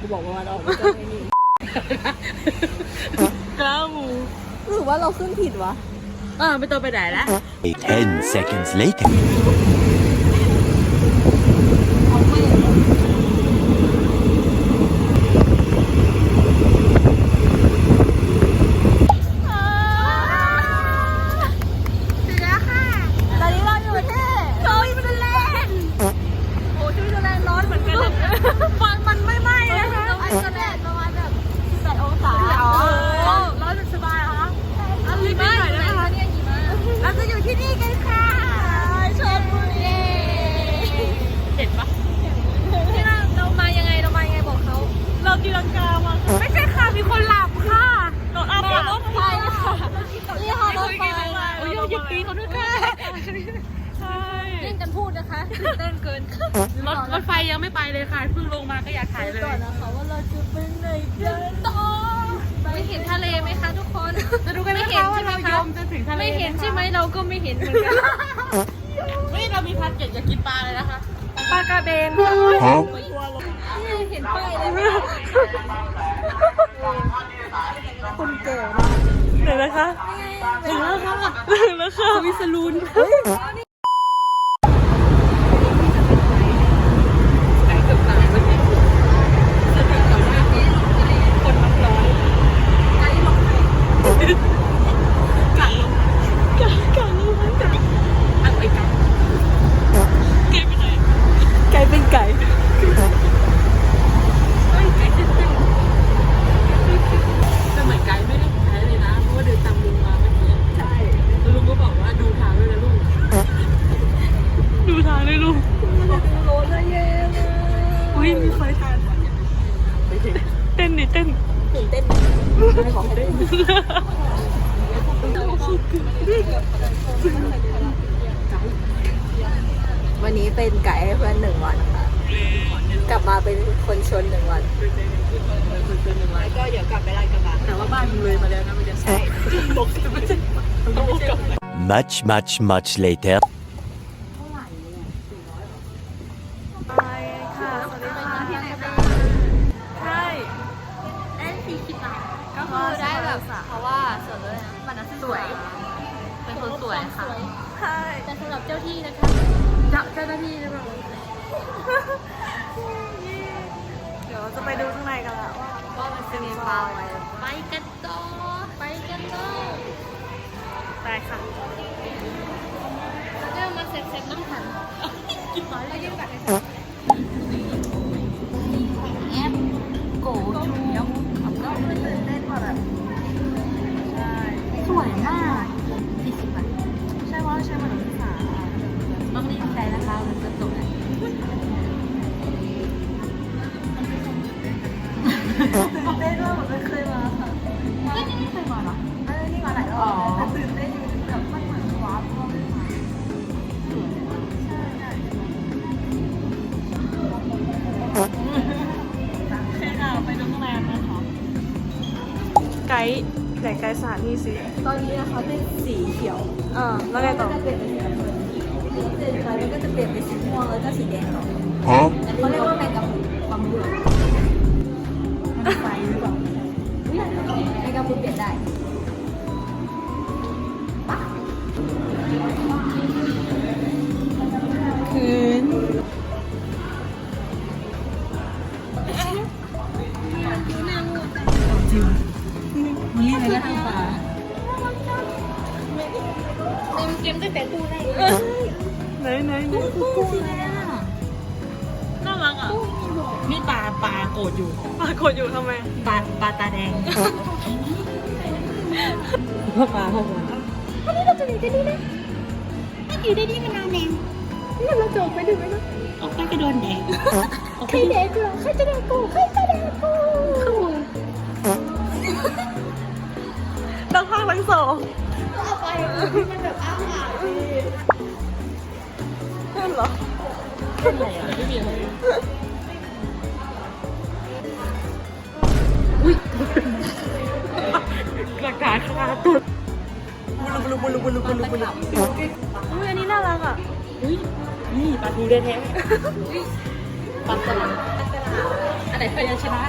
กูบอกว่าวันออกไม่มีกล้าหมูหรือว่าเราขึ้นผิดวะอ่าไม่ต้องไปไหนแล้ว Ten seconds later โอ้ยอย่าตีเขาด้วยค่ะใช่เล่นกันพูดนะคะตื่นเต้นเกินรถรถไฟยังไม่ไปเลยค่ะเพิ่งลงมาก็อยากถ่ายเลยก่อนนะคะว่าเราจะไปไหนกันต่อไม่เห็นทะเลไหมคะทุกคนจะดูกันไม่นะเห็นคะว่าใช่ไหมเราคะยอมจะถึงทะเลไม่เห็นใช่ไหมเราก็ไม่เห็นเหมือนกันเฮ้ยเรามีพันเก็ตอยากกินปลาเลยนะคะปลากระเบน Huh? นี่ งแล้วค่ะวิสลูน ไก่เป็นไก่แต่เหมือนไก่ไม่ได้แพ้เลยนะ เพราะว่าเดินตามลุงมาเมื่อกี้ ใช่แล้วลุงก็บอกว่าดูทางด้วยนะลูก ดูทางด้วยลูกโรสเย่เลยอุ้ยมีไฟทานเต้นดิเต้นตื่นเต้นไม่ขอให้เต้นวันนี้เป็นไก่ให้เพื่อนหนึ่งวันค่ะ กลับมาเป็นคนชนหนึ่งวันแล้วก็เดี๋ยวกลับไปลาดกระบังแต่ว่าบ้านมึงเลยมาแล้วนะมันจะใช่บอกจะไม่ใช่ต้องบอกกลับ Much, much, much later. สวยมากที่สิบบาทใช่ว่าใช่มาหนังสาต้องรีบใจนะคะมันจะตกแล้วเต้นว่าเหมือนไม่เคยมาค่ะไม่ไม่เคยมาหรอเออนี่มาหลายรอบแต่ตื่นเต้นแบบมันเหมือนว้าวเพราะไม่มาใช่ใช่โอเคค่ะไปดูข้างในกันนะคะไกด์ ไหนไกด์สถานที่สิตอนนี้นะคะเป็นสีเขียวอ่าแล้วไงต่อ ก็จะเปลี่ยนเป็นสีน้ำเงินเปลี่ยนไปแล้วก็จะเปลี่ยนเป็นสีม่วงแล้วก็สีแดงต่อ Huh? เขาเรียกว่าแมงกะพรุนความรู้มันไฟหรือเปล่าอุ๊ยแมงกะพรุนเปลี่ยนได้ อะ นี่ปลาปลาโกรธอยู่ปลากดอยู่ทำไม ปลาปลาตาแดงพ่อปลาพ่อปลาวันนี้เราจะอยู่ที่นี่นะไม่อยู่ที่นี่มานานแล้วนี่เราจบไปถึงไหมนะออกไปก็โดนแดงใครแดกกูใครจะแดกกูใครจะแดกกูตั้งภาคทั้งสองเอาไปที่มันแบบอ้าปากดีเพื่อนเหรอ หลักฐานคาตุดบุลุบุลุบุลุบุลุบุลุบุลุอุ้ยอันนี้น่ารักอะอุ้ยนี่ปลาทูแท้ๆปลาตลาดอันไหนพยัญชนะ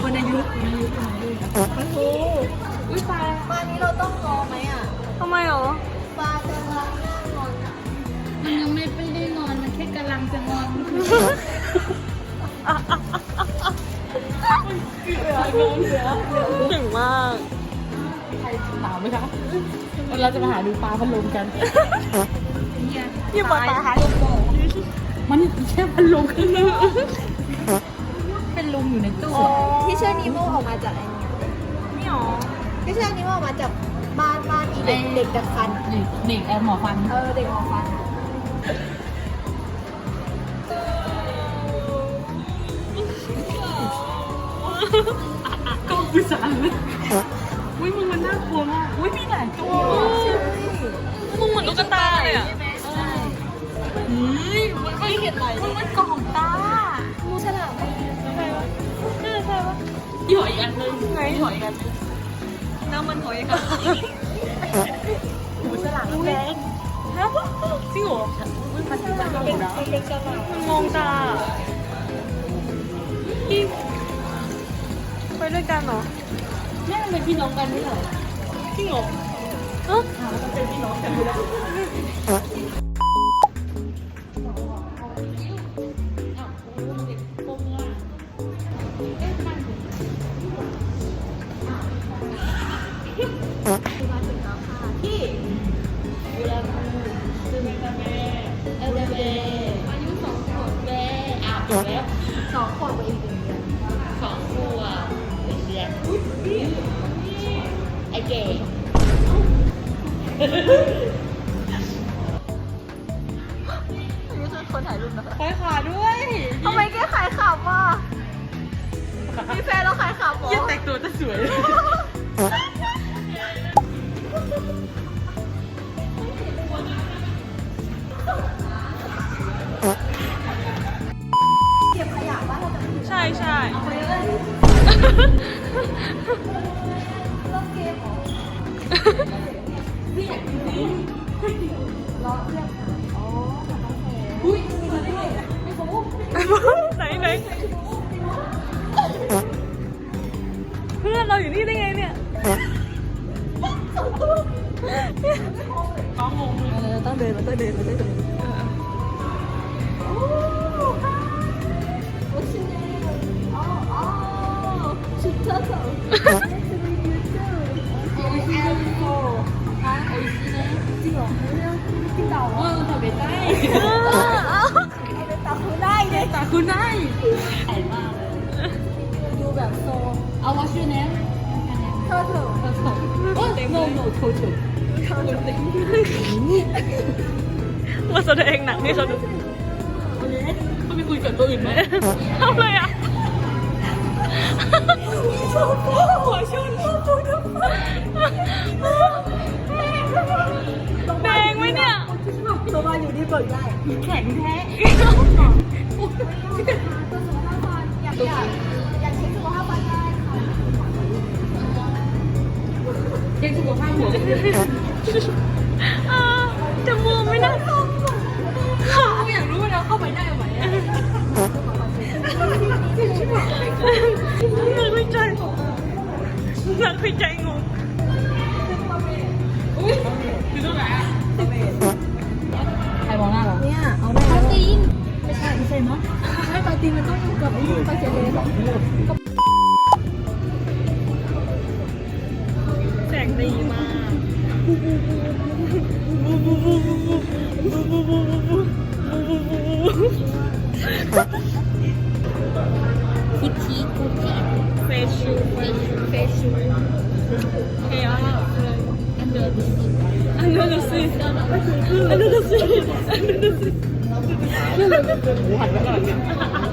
คนอายุคนอายุคนอายุโอ้โหปลาปลานี้เราต้องรอไหมอะทำไมหรอปลากำ มันยังไม่ได้นอน มันแค่กำลังจะนอนเก่งมากถามไหมคะเราจะมาหาดูปลาพัดลมกันยี่ปลาตาหายมันแค่พัดลมข้างนอกเป็นลมอยู่ในตู้ที่เชื่อนิโมออกมาจากไอ้นี่นี่หรอที่เชื่อนิโมออกมาจากบ้านบ้านอีเด็กเด็กดักฟันเด็กเด็กแอร์หมอฟัน เออ เด็กหอฟัน ก็คือสารเลยอุ้ยมึงมันน่ากลัวมากอุ้ยมีหลายตัวมึงเหมือนตุ๊กตาเลยอะใช่เฮ้ยมันไม่เห็นอะไรมันมันกล่องตามูฉลามไหมใช่ปะใช่ใช่ปะหอยอันนึงไงหอยอันนึงน้ำมันหอยกันหูฉลามแดงฮะ จริงเหรอมันมันมันเป็นเป็นฉลามมันมองตาพี่ไปด้วยกันเหรอแม่มันเป็นพี่น้องกันไม่เหรอจริงเหรอเอ้าเอ นี่คือคนถ่ายรูปนะคะคอยขาด้วยทำไมแกขายขับอะมีแฟนแล้วขายขับเหรอยังแต่งตัวจะสวย เก็บขยะบ้านเราจะใช่ใช่คุยเล่น ล้อเพื่อนอ๋อขับรถแข่อุ้ยมีคนด้วยมีคนอุ้มไหนไหนเพื่อนเราอยู่นี่ได้ไงเนี่ยก้องงงเลยเออต้องเดินต้องเดินมันต้องเดิน เอาวอชื่อเนมเท่าเถอะเธอสองโอ้ยโนโนโทษมาแสดงหนังให้เขาดูเขาไปคุยกับตัวอื่นไหมทำอะไรอะหัวชนหัวชนแดงไหมเนี่ยตัวมาอยู่นี่เบิกได้แข็งแท้อยากอยากอยาก ยังสุขภาพหัวอ่าจมูกไม่น่าเข้าอยากรู้ว่าเราเข้าไปได้ไหมนักวิจัยนักวิจัยงงคือตรงไหนอะใครมองหน้าเราเนี่ยเอาได้แล้วตีนไม่ใช่ไม่ใช่เนาะไม่ปาตีนมันต้องกับไอ้ปลาเจเลสแส ดีมากคุชีคุชีเฟชชูเฟชชูเฮียอันเดอร์ดิสอันนั้นสิอันนั้นสิอันนั้นสิหันไปก่อนอย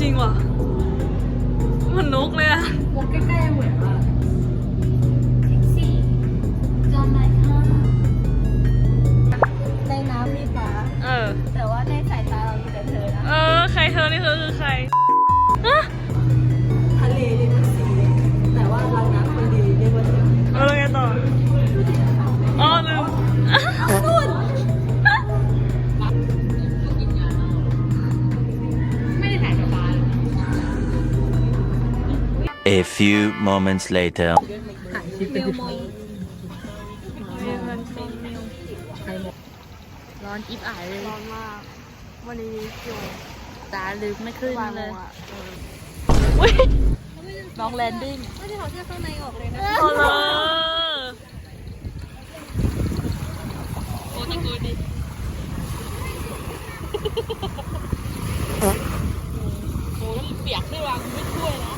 จริงว่ะ มันนกเลยอะวงใกล้ๆเหมือน A few moments later. ร้อนอิบอายเลยร้อนมาก วันนี้อยู่ตาลืมไม่ขึ้นวางเลยอะอุ้ยน้องแลนดิ้งไม่ได้ถอดเสื้อข้างในออกเลยนะพอเลยโอ้ตะกูดิโอ้ยเปียกด้วยว่ะกูไม่ช่วยนะ